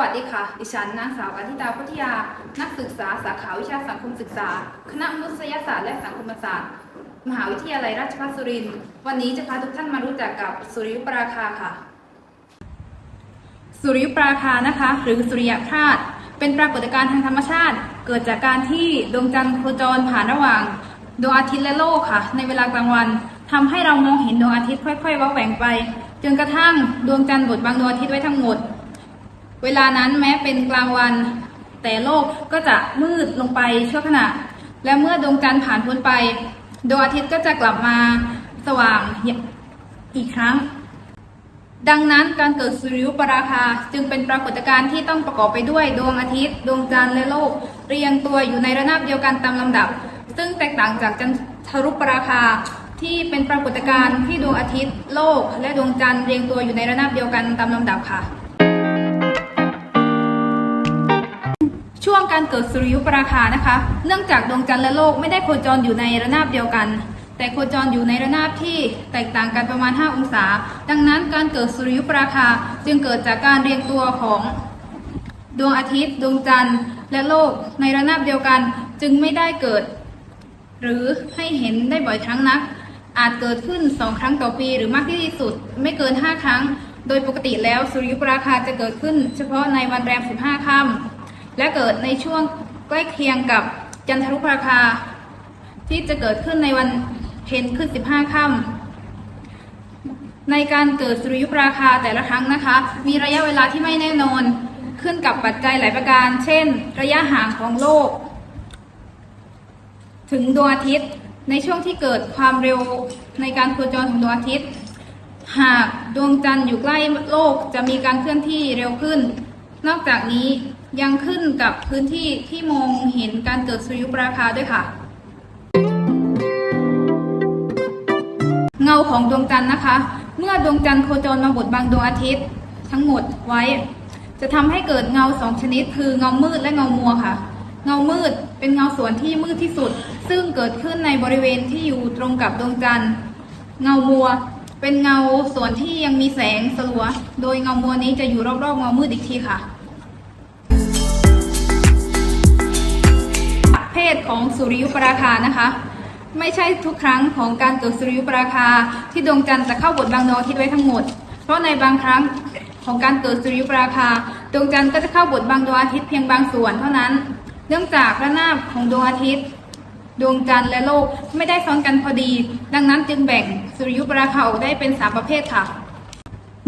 วัสดีค่ะ ดิฉันนางสาวอาทิตาพุทธยา นักศึกษาสาขาวิชาสังคมศึกษา คณะมนุษยศาสตร์และสังคมศาสตร์ มหาวิทยาลัยราชภัฏสุรินทร์ วันนี้จะพาทุกท่านมารู้จักกับสุริยุปราคาค่ะ สุริยุปราคานะคะ หรือสุริยคราสเป็นปรากฏการณ์ทางธรรมชาติ เกิดจากการที่ดวงจันทร์โคจรผ่านระหว่างดวงอาทิตย์และโลกค่ะ ในเวลากลางวันทำให้เรามองเห็นดวงอาทิตย์ค่อยๆว้าแหว่งไป จนกระทั่งดวงจันทร์บดบังดวงอาทิตย์ไว้ทั้งหมด เวลานั้นแม้เป็นกลางวัน แต่โลกก็จะมืดลงไปชั่วขณะ และเมื่อดวงจันทร์ผ่านพ้นไปดวงอาทิตย์ก็จะกลับมาสว่างอีกครั้ง ดังนั้นการเกิดสุริยุปราคาจึงเป็นปรากฏการณ์ที่ต้องประกอบไปด้วยดวงอาทิตย์ ดวงจันทร์และโลก เรียงตัวอยู่ในระนาบเดียวกันตามลำดับ ซึ่งแตกต่างจากจันทรุปราคาที่เป็นปรากฏการณ์ที่ดวงอาทิตย์ โลก และดวงจันทร์เรียงตัวอยู่ในระนาบเดียวกันตามลำดับค่ะ การเกิดสุริยุปราคานะคะ เนื่องจากดวงจันทร์และโลกไม่ได้โคจรอยู่ในระนาบเดียวกัน แต่โคจรอยู่ในระนาบที่แตกต่างกันประมาณ 5 องศา ดังนั้นการเกิดสุริยุปราคาจึงเกิดจากการเรียงตัวของดวงอาทิตย์ ดวงจันทร์ และโลกในระนาบเดียวกันจึงไม่ได้เกิด หรือให้เห็นได้บ่อยครั้งนัก อาจเกิดขึ้น 2 ครั้งต่อปี หรือมากที่สุดไม่เกิน 5 ครั้ง โดยปกติแล้วสุริยุปราคาจะเกิดขึ้น เฉพาะในวันแรม 15 ค่ำ และเกิดในช่วงใกล้เคียงกับจันทรุปราคา ที่จะเกิดขึ้นในวันเพ็ญขึ้น 15 ค่ำในการเกิดสุริยุปราคาแต่ละครั้งนะคะ มีระยะเวลาที่ไม่แน่นอนขึ้นกับปัจจัยหลายประการ เช่น ระยะห่างของโลก ถึงดวงอาทิตย์ ในช่วงที่เกิดความเร็วในการโคจรของดวงอาทิตย์ หากดวงจันทร์อยู่ใกล้โลกจะมีการเคลื่อนที่เร็วขึ้น นอกจากนี้ยังขึ้นกับพื้นที่ที่มองเห็นการเกิดสุริยุปราคาด้วยค่ะ เงาของดวงจันทร์นะคะ เมื่อดวงจันทร์โคจรมาบดบังดวงอาทิตย์ ทั้งหมดไว้ จะทำให้เกิดเงาสองชนิด คือเงามืดและเงามัวค่ะ เงามืดเป็นเงาส่วนที่มืดที่สุด ซึ่งเกิดขึ้นในบริเวณที่อยู่ตรงกับดวงจันทร์ เงามัว เป็นเงาส่วนที่ยังมีแสงสลัว โดยเงามัวนี้จะอยู่รอบๆเงามืดอีกทีค่ะ เพศของสุริยุปราคานะคะ ไม่ใช่ทุกครั้งของการเกิดสุริยุปราคาที่ดวงจันทร์จะเข้าบทบังดวงอาทิตย์ไว้ทั้งหมด เพราะในบางครั้งของการเกิดสุริยุปราคาดวงจันทร์ก็จะเข้าบทบังดวงอาทิตย์เพียงบางส่วนเท่านั้น เนื่องจากระนาบของดวงอาทิตย์ ดวงจันทร์และโลกไม่ได้ซ้อนกันพอดี ดังนั้นจึงแบ่งสุริยุปราคาออกได้เป็นสามประเภทค่ะ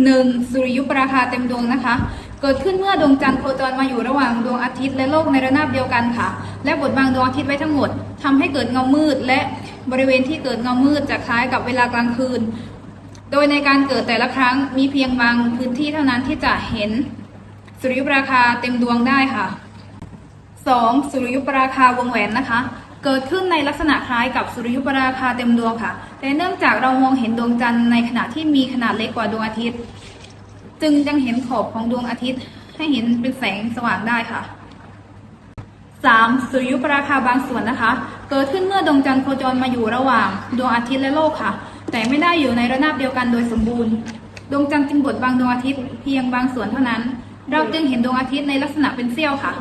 หนึ่งสุริยุปราคาเต็มดวงนะคะ เกิดขึ้นเมื่อดวงจันทร์โคจรมาอยู่ระหว่างดวงอาทิตย์และโลกในระนาบเดียวกันค่ะ และบดบังดวงอาทิตย์ไว้ทั้งหมดทำให้เกิดเงามืด และบริเวณที่เกิดเงามืดจะคล้ายกับเวลากลางคืน โดยในการเกิดแต่ละครั้งมีเพียงบางพื้นที่เท่านั้นที่จะเห็นสุริยุปราคาเต็มดวงได้ค่ะ 2. สุริยุปราคาวงแหวนนะคะ เกิดขึ้นในลักษณะคล้ายกับสุริยุปราคาเต็มดวงค่ะ แต่เนื่องจากเรามองเห็นดวงจันทร์ในขณะที่มีขนาดเล็กกว่าดวงอาทิตย์ จึงยังเห็นขอบของดวงอาทิตย์ ให้เห็นเป็นแสงสว่างได้ค่ะ 3. สุริยุปราคาบางส่วนนะคะ เกิดขึ้นเมื่อดวงจันทร์โคจรมาอยู่ระหว่าง ดวงอาทิตย์และโลกค่ะ แต่ไม่ได้อยู่ในระนาบเดียวกันโดยสมบูรณ์ ดวงจันทร์จึงบดบังดวงอาทิตย์เพียงบางส่วนเท่านั้น เราจึงเห็นดวงอาทิตย์ในลักษณะเป็นเสี้ยวค่ะ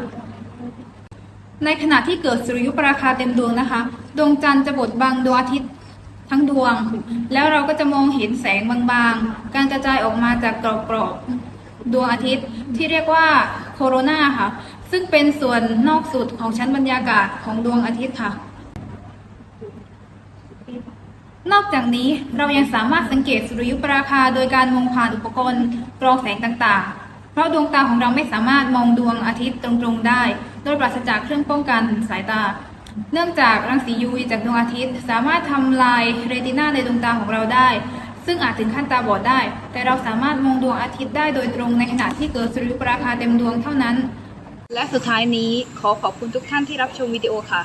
ในขณะที่เกิดสุริยุปราคาเต็มดวงนะคะ ดวงจันทร์จะบดบังดวงอาทิตย์ทั้งดวง แล้วเราก็จะมองเห็นแสงบางๆ การกระจายออกมาจากกรอบๆดวงอาทิตย์ที่เรียกว่าโคโรนาค่ะ ซึ่งเป็นส่วนนอกสุดของชั้นบรรยากาศของดวงอาทิตย์ค่ะ นอกจากนี้เรายังสามารถสังเกตสุริยุปราคาโดยการมองผ่านอุปกรณ์กรองแสงต่างๆ เพราะดวงตาของเราไม่สามารถมองดวงอาทิตย์ตรงๆได้ โดยปราศจากเครื่องป้องกันสายตา เนื่องจากรังสี UV จากดวงอาทิตย์ สามารถทำลายเรตินาในดวงตาของเราได้ ซึ่งอาจถึงขั้นตาบอดได้ แต่เราสามารถมองดวงอาทิตย์ได้โดยตรงในขณะที่เกิดสุริยุปราคาเต็มดวงเท่านั้น และสุดท้ายนี้ขอขอบคุณทุกท่านที่รับชมวิดีโอค่ะ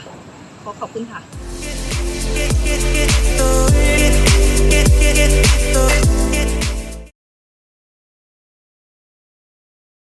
ขอขอบคุณค่ะ get, get, get, get, get, get, get, get, get,